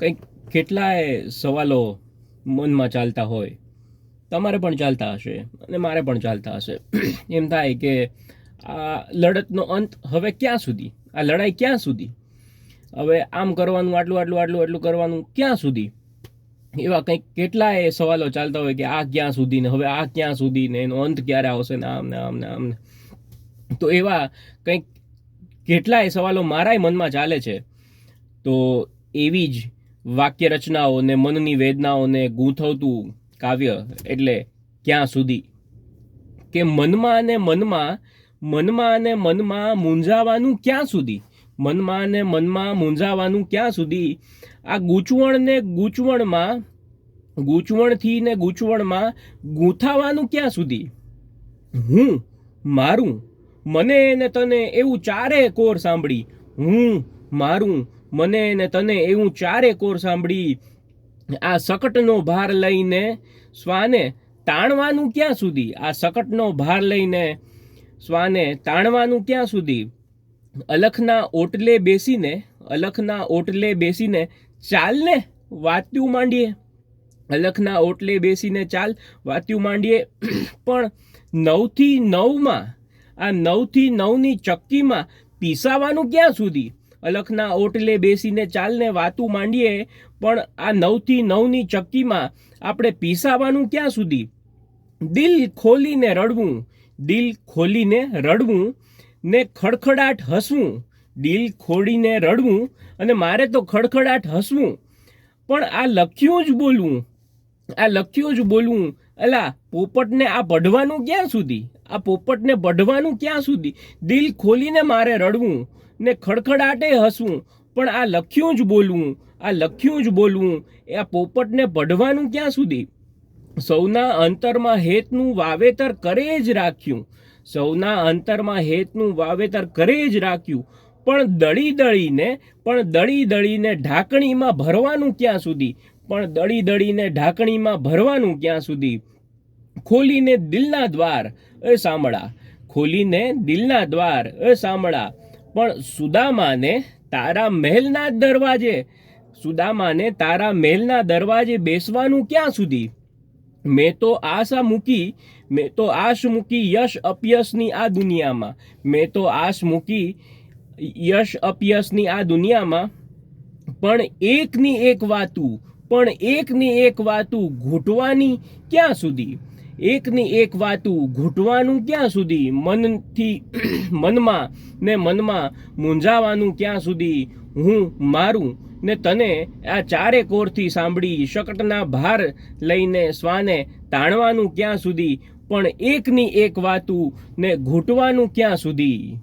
કંઈક કેટલાય સવાલો મનમાં ચાલતા હોય. તમારે પણ ચાલતા હશે અને મારે પણ ચાલતા હશે. એમ થાય કે આ લડતનો અંત હવે ક્યાં સુધી? આ લડાઈ ક્યાં સુધી? હવે આમ કરવાનું, આટલું આટલું આટલું આટલું કરવાનું ક્યાં સુધી? એવા કંઈક કેટલાય સવાલો ચાલતા હોય કે આ ક્યાં સુધી ને હવે આ ક્યાં સુધી ને એનો અંત ક્યારે આવશે ને આમ ને આમ ને આમ ને. તો એવા કંઈક કેટલાય સવાલો મારાય મનમાં ચાલે છે. તો એવી જ વાક્ય રચનાઓ ને મનની વેદનાઓને ગૂંથવતું કાવ્ય એટલે ક્યાં સુધી? કે મનમાં અને મનમાં મનમાં અને મનમાં મૂંઝાવાનું ક્યાં સુધી? મનમાં અને મનમાં મૂંઝાવાનું ક્યાં સુધી? આ ગૂંચવણને ગૂંચવણમાં, ગૂંચવણથી ને ગૂંચવણમાં ગૂંથાવાનું ક્યાં સુધી? હું, મારું, મને ને તને એવું ચારે કોર સાંભળી. હું, મારું મને ને તને એવું ચારે કોર સાંભળી આ સકટનો ભાર લઈને શ્વાને તાણવાનું ક્યાં સુધી? આ સકટનો ભાર લઈને શ્વાને તાણવાનું ક્યાં સુધી? અલખના ઓટલે બેસીને, અલખના ઓટલે બેસીને ચાલને વાત્યું માંડીએ. અલખના ઓટલે બેસીને ચાલ, વાત્યું માંડીએ. પણ નવથી નવમાં, આ નવથી નવની ચક્કીમાં પીસાવાનું ક્યાં સુધી? અલખના ઓટલે બેસીને ચાલને વાતું માંડીએ, પણ આ નવથી નવની ચક્કીમાં આપણે પીસાવાનું ક્યાં સુધી? દિલ ખોલીને રડવું, દિલ ખોલીને રડવું ને ખડખડાટ હસવું, દિલ ખોડીને રડવું અને મારે તો ખડખડાટ હસવું. પણ આ લખ્યું જ બોલવું, આ લખ્યું જ બોલવું, અલા, પોપટને આ પઢવાનું ક્યાં સુધી? આ પોપટને પઢવાનું ક્યાં સુધી? દિલ ખોલીને મારે રડવું ને ખડખડાટે હસવું. પણ આ લખ્યું જ બોલવું, આ લખ્યું જ બોલવું, એ આ પોપટને પઢવાનું ક્યાં સુધી? સૌના અંતરમાં હેતનું વાવેતર કરે જ રાખ્યું. સૌના અંતરમાં હેતનું વાવેતર કરે જ રાખ્યું. પણ દળી દળીને, પણ દળી દળીને ઢાંકણીમાં ભરવાનું ક્યાં સુધી? પણ દળી દળીને ઢાંકણીમાં ભરવાનું ક્યાં સુધી? ખોલીને દિલના દ્વાર એ સાંભળા. ખોલીને દિલના દ્વાર એ સાંભળા. પણ સુદામાને તારા મહેલના જ દરવાજે, સુદામાને તારા મહેલના દરવાજે બેસવાનું ક્યાં સુધી? મેં તો આશા મૂકી, મેં તો આશ મૂકી યશ અપયશની આ દુનિયામાં. મેં તો આશ મૂકી યશ અપયશની આ દુનિયામાં. પણ એકની એક વાતું, પણ એકની એક વાતું ઘૂંટવાની ક્યાં સુધી? એકની એક વાતું ઘૂંટવાનું ક્યાં સુધી મનથી મનમાં ને મનમાં મૂંઝાવાનું ક્યાં સુધી હું મારું ને તને આ ચારે કોરથી સાંભળી શકટના ભાર લઈને શ્વાને તાણવાનું ક્યાં સુધી? પણ એકની એક વાતું ને ઘૂંટવાનું ક્યાં સુધી?